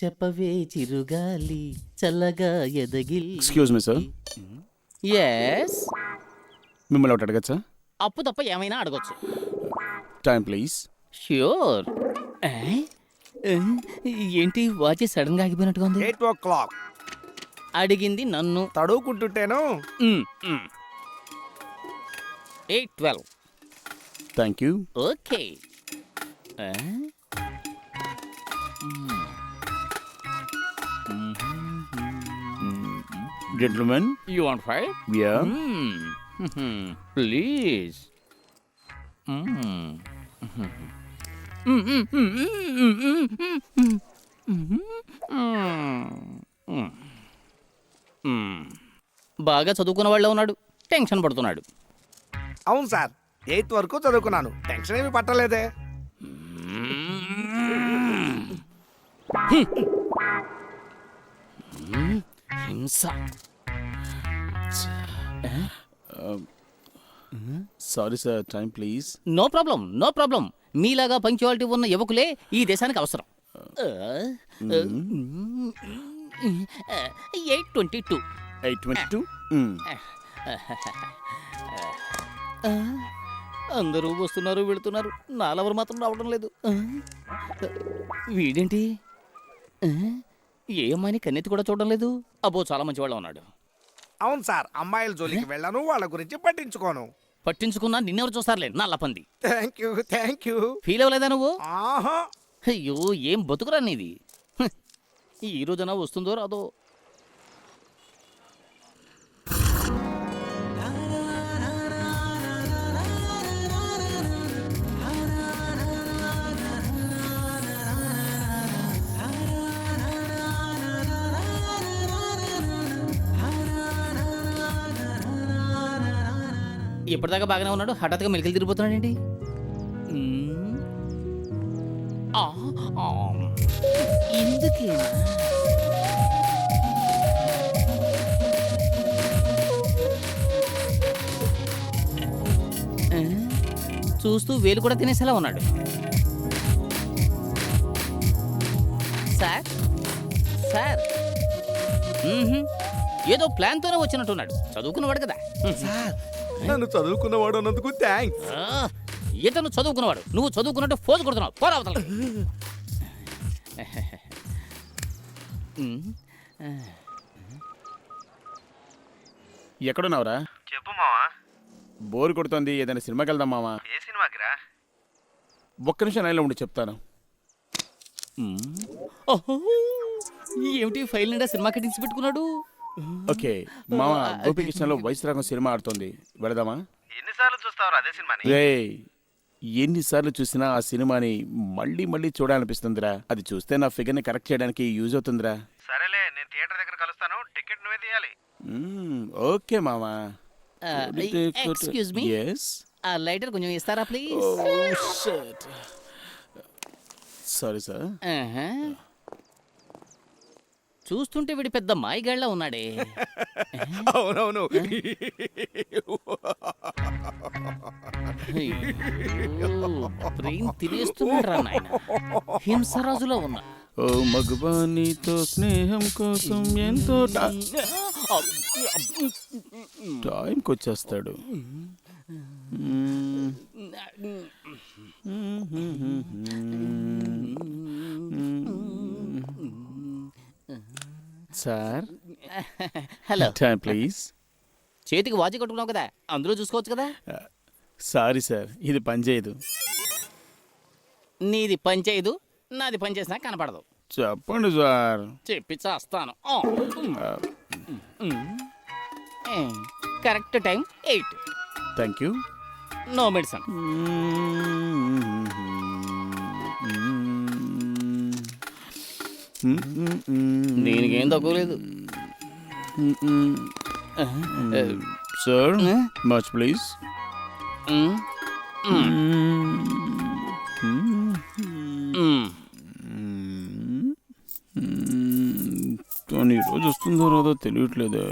చెప్పవే చిరుగాలి చల్లగా ఎదగిల్ ఎక్స్క్యూజ్ మీ సార్ ఎస్ మిమ్మల్ని ఒకటి అడగచ్చా? అప్పు తప్ప ఏమైనా అడగొచ్చు. టైం ప్లీజ్ ష్యూర్ ఏంటి వాచ్ సడన్గా ఆగిపోయినట్టుగా ఉంది? ఎయిట్ ఓ క్లాక్ అడిగింది నన్ను. తడువుకుంటుంటేను eight twelve thank you okay gentlemen you want five yeah Hmm. Please బాగా చదువుకున్న వాళ్ళ ఉన్నాడు. టెన్షన్ పడుతున్నాడు. అవును సార్ ఎయిత్ వరకు చదువుకున్నాను. టెన్షన్ ఏమి పట్టలేదే. హింస. Sorry sir time please no problem no problem మీలాగా పంక్చువాలిటీ ఉన్న యువకులే ఈ దేశానికి అవసరం. Eight twenty two eight twenty two అందరూ వస్తున్నారు వెళుతున్నారు. నాలెవరు మాత్రం రావడం లేదు. ఆ, వీడేంటి? ఆ, ఏ అమ్మాయిని కన్నెత్తి కూడా చూడడం లేదు? అబ్బో చాలా మంచివాళ్ళ ఉన్నాడు అవును సార్ అమ్మాయిల జోలికి వెళ్ళను వాళ్ళ గురించి పట్టించుకోను. పట్టించుకున్నా నిన్నెవరు చూస్తారులే నల్లపంది thank you thank you feel అవ్వలేదా నువ్వు? ఆహా. అయ్యో ఏం బతుకురా నీది? ఈ రోజున వస్తుందో రాదో? ఇప్పటిదాకా బాగానే ఉన్నాడు? హఠాత్తుగా మెలికలు తిరిగిపోతున్నాడండి. ఎందుకేనా? చూస్తూ వేలు కూడా తినేసేలా ఉన్నాడు. సార్? సార్? ఏదో ప్లాన్తోనే వచ్చినట్టున్నాడు. చదువుకున్నవాడు కదా. సార్ నన్ను చదువుకున్నవాడు అన్నందుకు థ్యాంక్స్ ఇతను చదువుకున్నవాడు. నువ్వు చదువుకున్నట్టు ఫోజు కొడుతున్నావు. పోరా అవతల. ఎక్కడున్నావురా? చెప్పు మావా. బోర్ కొడుతోంది ఏదైనా సినిమాకి వెళ్దాం మావా? ఏ సినిమాకి రా? ఒక్క నిమిషం లైన్లో ఉండి చెప్తాను. ఏమిటి ఫైల్ నిండా సినిమా కటింగ్స్ పెట్టుకున్నాడు? ఓకే. మామ గోపికృష్ణలో వయసురాగం సినిమా ఆడుతోంది. వెళదామా? ఎన్నిసార్లు చూస్తావు అదే సినిమాని? రే ఎన్నిసార్లు చూసినా ఆ సినిమాని మళ్ళీ మళ్ళీ చూడాలనిపిస్తుందిరా. అది చూస్తే నా ఫిగర్ని కరెక్ట్ చేయడానికి యూజ్ అవుతుందిరా. సరేలే నేను థియేటర్ దగ్గర కలుస్తాను. టికెట్ నువ్వే తీయాలి. ఓకే మామా. Excuse me. ఎస్ ఆ లైటర్ కొంచెం ఇస్తారా ప్లీజ్? సారీ సార్ చూస్తుంటే వీడి పెద్ద మాయగాళ్ళ ఉన్నాడే. అవునవును. బ్రెయిన్ తినేస్తున్నాడు రా నాయన. హింసరాజులో ఉన్నా. ఓ మగవానితో స్నేహం కోసం ఎంతో టా- టైంకి వచ్చేస్తాడు మ్మ్. సార్. హలో. టైం ప్లీజ్ చేతికి వాచి కట్టుకున్నావు కదా అందులో చూసుకోవచ్చు కదా? సారీ సార్ ఇది పనిచేయదు నీది పని చేయదు నాది పని చేసినా కనపడదు. చెప్పండి సార్. చెప్పి చేస్తాను. Correct time eight. Thank you no medicine. దీనికేం తక్కువ లేదు. Sir much please. కానీ ఈరోజు వస్తుందో రాదో తెలియట్లేదే.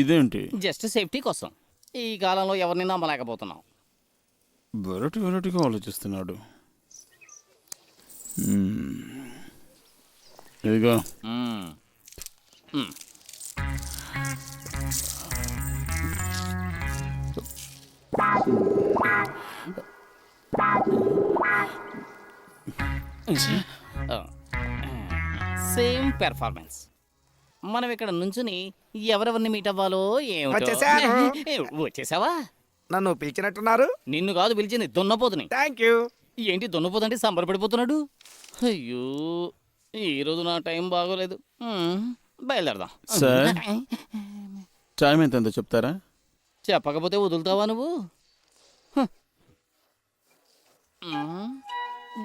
ఇదేంటి? జస్ట్ సేఫ్టీ కోసం. ఈ కాలంలో ఎవరిని నమ్మలేకపోతున్నాం. వెరైటీ వెరైటీగా ఆలోచిస్తున్నాడు. ఇదిగో. సేమ్ పెర్ఫార్మెన్స్ మనం ఇక్కడ నుంచుని ఎవరెవరిని మీట్ అవ్వాలో ఏమిటో. వచ్చేసావా? నన్ను పిలిచినట్టున్నారు? నిన్ను కాదు పిలిచింది దున్నపోతుని. థ్యాంక్ యూ ఏంటి దున్నపోతుంటే సంబరపడిపోతున్నాడు అయ్యో ఈరోజు నా టైం బాగోలేదు. బయలుదేరదాం. సార్ టైం ఎంత ఎంతో చెప్తారా? చెప్పకపోతే వదులుతావా నువ్వు?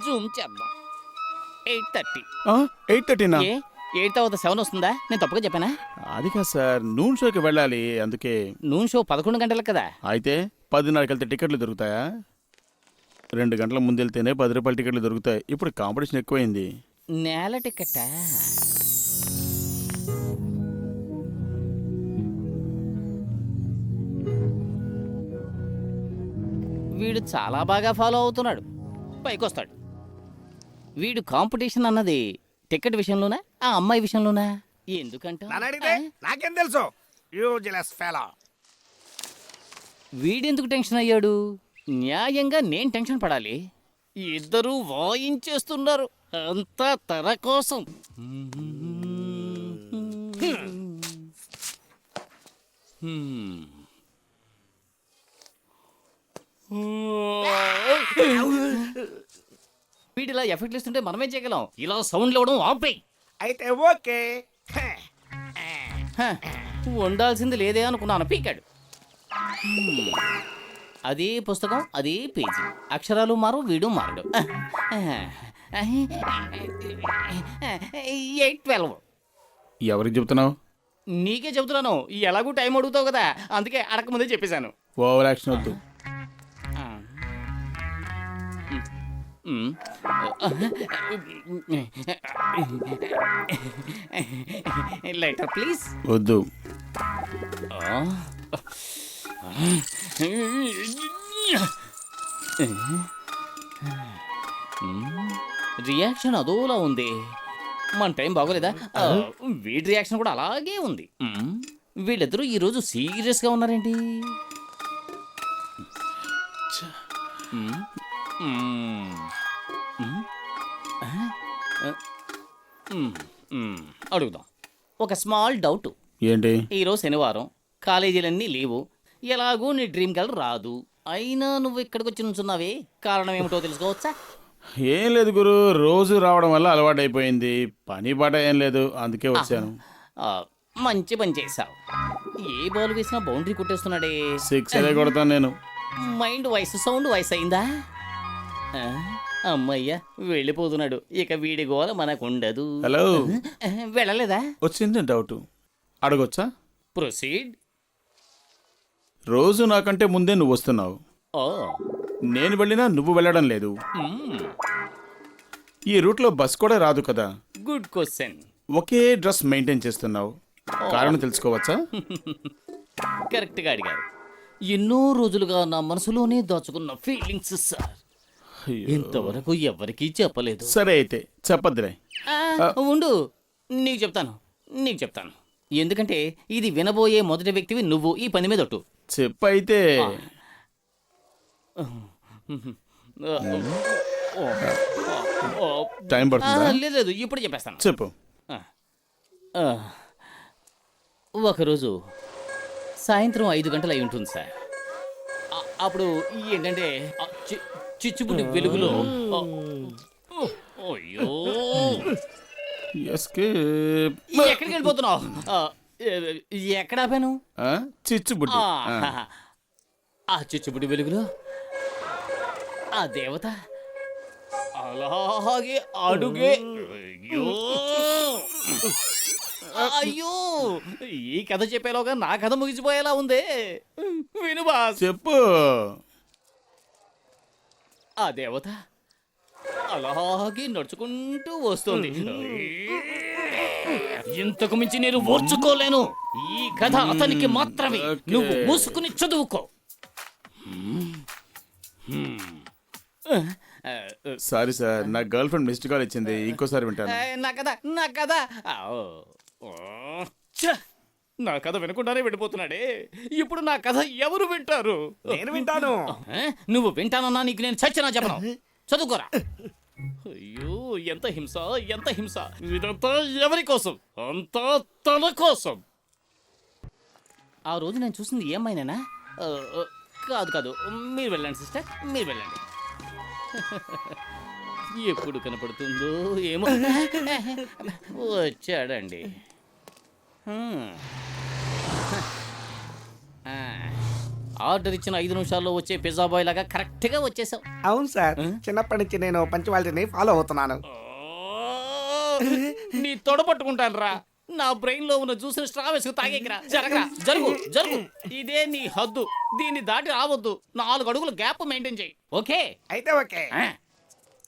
జూమ్ చేద్దాం. Eight thirty. ఎయిట్ థర్టీనా? ఎయిట్ తర్వాత సెవెన్ వస్తుందా? నేను తప్పుగా చెప్పానా? అది కాదు సార్ నూన్ షోకి వెళ్ళాలి అందుకే. నూనె షో పదకొండు గంటలకు కదా? అయితే పదిన్నరకి వెళ్తే టికెట్లు దొరుకుతాయా? రెండు గంటల ముందు వెళ్తేనే పది రూపాయల టికెట్లు దొరుకుతాయి. ఇప్పుడు కాంపిటీషన్ ఎక్కువైంది. నేల టికెట్టా వీడు చాలా బాగా ఫాలో అవుతున్నాడు. పైకొస్తాడు. వీడు కాంపిటీషన్ అన్నది టికెట్ విషయంలోనా? ఆ అమ్మాయి విషయంలోనా? ఎందుకంట? నన్ను అడిగితే నాకేం తెలుసు? Useless fellow. వీడెందుకు టెన్షన్ అయ్యాడు? న్యాయంగా నేను టెన్షన్ పడాలి. ఇద్దరూ వాయించేస్తున్నారు అంతా తన కోసం. హ్మ్. వీడిలా ఎఫెక్ట్లు ఇస్తుంటే మనమేం చేయగలం? ఇలా సౌండ్లు ఇవ్వడం ఆపేయి. అయితే ఓకే. హే. హ, ఉండాల్సింది లేదే అనుకున్నాను పీకాడు. హ్మ్. అది పుస్తకం అది పేజీ. అక్షరాలు మారు వీడు మారడు. Eight twelve. ఎవరికి చెప్తున్నావు? నీకే చెబుతున్నాను ఎలాగూ టైం అడుగుతావు కదా అందుకే అడగకముందే చెప్పేశాను. ఓవర్ యాక్షన్ వద్దు లైటర్ ప్లీజ్. వద్దు. రియాక్షన్ అదోలా ఉంది. మన టైం బాగోలేదా? వీడి రియాక్షన్ కూడా అలాగే ఉంది. వీళ్ళిద్దరూ ఈరోజు సీరియస్గా ఉన్నారేంటి? అడుగుదాం. ఒక స్మాల్ డౌట్. ఏంటి? ఈరోజు శనివారం. కాలేజీలన్నీ లేవు. ఎలాగూ నీ డ్రీమ్ గర్ల్ రాదు. అయినా నువ్వు ఇక్కడికి వచ్చి నుంచున్నావే. కారణం ఏమిటో తెలుసుకోవచ్చా? ఏం లేదు గురు. రోజు రావడం వల్ల అలవాటు అయిపోయింది పని పాట ఏం లేదు. అందుకే వచ్చాను. మంచి పని చేశావు. ఏ బాల్ వేసినా బౌండరీ కొట్టేస్తున్నాడే. సిక్స్ కొడతాను నేను. మైండ్ వయసు సౌండ్ వయసు అయిందా? అమ్మయ్య వెళ్ళిపోతున్నాడు. ఇక వీడి గోల మనకు ఉండదు హలో వెళ్ళలేదా? వచ్చింది డౌట్. అడగొచ్చా? ప్రొసీడ్. రోజు నాకంటే ముందే నువ్వు వస్తున్నావు. ఓ. నేను వెళ్ళినా నువ్వు వెళ్ళడం లేదు. ఈ రూట్లో బస్ కూడా రాదు కదా. Good question. ఒకే డ్రెస్ మెయింటైన్ చేస్తున్నావు. కారణం తెలుసుకోవచ్చా? కరెక్ట్గా అడిగారు. ఎన్నో రోజులుగా నా మనసులోనే దాచుకున్న ఫీలింగ్స్ సార్. ఇంతవరకు ఎవరికీ చెప్పలేదు. సరే అయితే చెప్పద్దులే. ఆ, ఉండు నీకు చెప్తాను నీకు చెప్తాను. ఎందుకంటే ఇది వినబోయే మొదటి వ్యక్తివి నువ్వు ఈ పని మీద ఒట్టు. చెప్పు అయితే ఆ, ఓ, ఓ, ఓ, టైం ఆ, పడుతుందా లేదు లేదు ఇప్పుడు చెప్పేస్తాను. చెప్పు. ఆ, ఒకరోజు సాయంత్రం ఐదు గంటలు అయి ఉంటుంది సార్. ఆ, అప్పుడు ఏంటంటే ఆ చి- చిచ్చుబుడి వెలుగులో. అయ్యో. ఎస్కేప్ ఎక్కడికి వెళ్ళిపోతున్నావు? ఆ, ఎక్కడ ఆపాను? చిచ్చుబుడ్డి. ఆ, ఆ. ఆ చిచ్చుబుడి వెలుగులో. ఆ దేవత. అలాగే అడుగే. అయ్యో. అయ్యో. ఈ కథ చెప్పేలోగా నా కథ ముగిసిపోయేలా ఉందే. విను బాస్. చెప్పు. ఆ దేవత అలాగే నడుచుకుంటూ వస్తుంది. ఇంతకు మించి నేను ఓర్చుకోలేను ఈ కథ అతనికి మాత్రమే. నువ్వు మూసుకుని చదువుకో. సారీ సార్ నా గర్ల్ ఫ్రెండ్ మిస్డ్ కాల్ ఇచ్చింది. ఇంకోసారి వింటాను. నా కథ నా ఛ! నా కథ వినకుండానే వెళ్ళిపోతున్నాడే ఇప్పుడు నా కథ ఎవరు వింటారు? నేను వింటాను. నువ్వు వింటానన్నా నీకు నేను చచ్చినా చెప్పను. చదువుకోరా. అయ్యో ఎంత హింస ఎంత హింస. ఇదంతా ఎవరి కోసం? అంతా తన కోసం. ఆ రోజు నేను చూసింది ఏమైనా కాదు కాదు. మీరు వెళ్ళండి సిస్టర్. మీరు వెళ్ళండి. ఎప్పుడు కనపడుతుందో ఏమో. వచ్చాడండి. హ్మ్. ఆ, ఆర్డర్ ఇచ్చిన ఐదు నిమిషాల్లో వచ్చే పిజ్జా బాయ్ లాగా కరెక్ట్గా వచ్చేసావు అవును సార్ చిన్నప్పటి నుంచి నేను పంచువాలిటీని ఫాలో అవుతున్నాను నీ తొడ పట్టుకుంటాను రా నా బ్రెయిన్లో ఉన్న జ్యూస్ స్ట్రా వేసుకు తాగేకిరా జరగరా జరుగు జరుగు ఇదే నీ హద్దు దీన్ని దాటి రావద్దు నాలుగు అడుగులు గ్యాప్ మెయింటైన్ చేయి ఓకే అయితే okay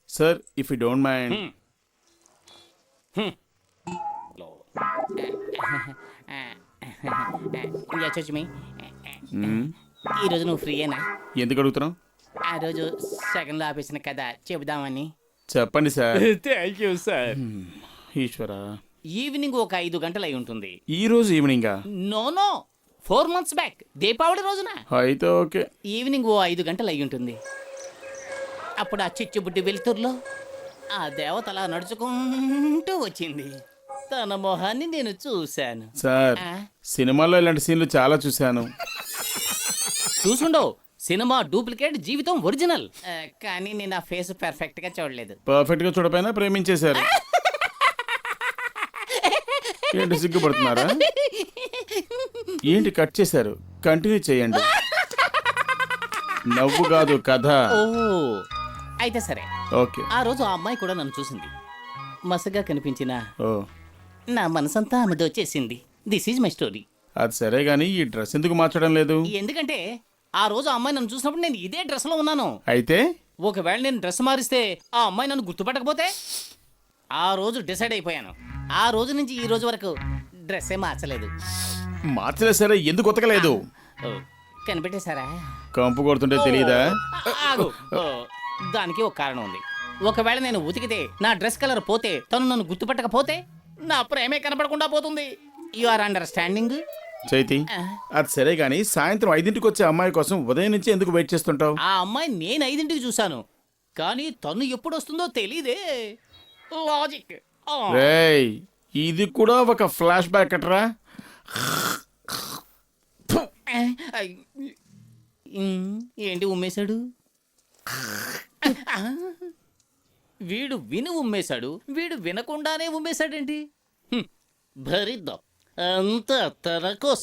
sir if you don't mind hmm. Hmm. Yeah, చచ్చి ఈ రోజు నువ్వు ఫ్రీయేనా? ఎందుకు అడుగుతున్నావు ఆ రోజు సెకండ్లో ఆపేసిన కదా చెబుదామని. చెప్పండి sir. Thank you sir Eshwara. Evening ఒక ఐదు గంటలు అయి ఉంటుంది. ఈ రోజు ఈవినింగా? No no. Four months back. Deepavali రోజున. అయితే ఓకే. ఈవినింగ్ ఓ ఐదు గంటలు అయి ఉంటుంది. అప్పుడు ఆ చిచ్చుబుడ్డి వెలుతుర్లో ఆ దేవత అలా నడుచుకుంటూ వచ్చింది. తన మొహాన్ని నేను చూశాను. సార్ ఆ? సినిమాల్లో ఇలాంటి సీన్లు చాలా చూశాను. చూసుండవు. సినిమా డూప్లికేట్ జీవితం ఒరిజినల్. కానీ నేను ఆ ఫేస్ పర్ఫెక్ట్గా చూడలేదు. పర్ఫెక్ట్గా చూడపోయినా ప్రేమించేశారు. ఏంటి సిగ్గుపడుతున్నారా? ఏంటి కట్ చేశారు? కంటిన్యూ చేయండి. నవ్వు కాదు కథ. ఓ. అయితే సరే. ఓకే. ఆ రోజు ఆ అమ్మాయి కూడా నన్ను చూసింది. మసగా కనిపించిన ఓ. నా మనసంతా ఆమె దోచేసింది దిస్ ఈజ్ మై స్టోరీ అది సరే గానీ ఈ డ్రెస్ ఎందుకు మార్చడం లేదు? ఎందుకంటే ఆ రోజు ఆ అమ్మాయి నన్ను చూసినప్పుడు నేను ఇదే డ్రెస్లో ఉన్నాను. అయితే? ఒకవేళ నేను డ్రెస్ మారిస్తే ఆ అమ్మాయి నన్ను గుర్తుపట్టకపోతే ఆ రోజు డిసైడ్ అయిపోయాను. ఆ రోజు నుంచి ఈ రోజు వరకు డ్రెస్సే మార్చలేదు. మార్చలే సరే ఎందుకు ఉతకలేదు? కనిపెట్టేశారా? కంపు కొడుతుంటే తెలియదా ఆ, ఆగు. ఓ, దానికి ఒక కారణం ఉంది. ఒకవేళ నేను ఉతికితే నా డ్రెస్ కలర్ పోతే తను నన్ను గుర్తుపట్టకపోతే నా ప్రేమే కనపడకుండా పోతుంది. యు ఆర్ అండర్స్టాండింగ్ చైతి అది సరే గానీ సాయంత్రం ఐదింటికి వచ్చే అమ్మాయి కోసం ఉదయం నుంచి ఎందుకు వెయిట్ చేస్తుంటావు? ఆ అమ్మాయి నేను ఐదింటికి చూశాను. కానీ తను ఎప్పుడు వస్తుందో తెలీదే లాజిక్. రేయ్ ఇది కూడా ఒక ఫ్లాష్ బ్యాక్ అట్రా ఐ, ఉమ్, ఏంటి ఉమ్మేశాడు? వీడు విని ఉమ్మేశాడు వీడు వినకుండానే ఉమ్మేశాడేంటి? హ్మ్, భరిద్దాం. అంతా తన కోసం